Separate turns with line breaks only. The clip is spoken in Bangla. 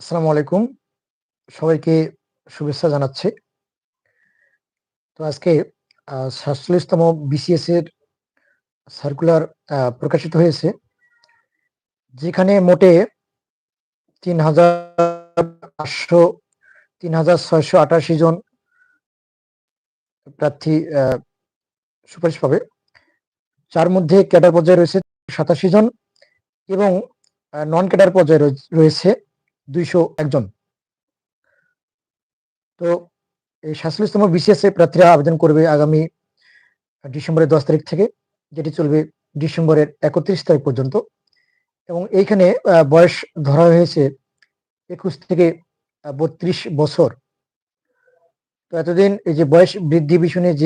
আসসালামু আলাইকুম। সবাইকে শুভেচ্ছা জানাচ্ছি। তো আজকে সাতচল্লিশতম বিসিএস এর সার্কুলার প্রকাশিত হয়েছে। যেখানে মোটে ৩,৫০০ ৩,৬৮৮ জন প্রার্থী সুপারিশ পাবে। যার মধ্যে ক্যাডার পর্যায়ে রয়েছে ৮৭ জন এবং নন ক্যাডার পর্যায়ে রয়েছ রয়েছে ২০১ জন। তো এই ৪৭ তম বিসিএস এ প্রার্থীরা আবেদন করবে আগামী ডিসেম্বরের ১০ তারিখ থেকে, যেটি চলবে ডিসেম্বরের ৩১ তারিখ পর্যন্ত। এবং এইখানে বয়স ধরা হয়েছে ২১ থেকে বত্রিশ বছর। তো এতদিন এই যে বয়স বৃদ্ধি বিষয় যে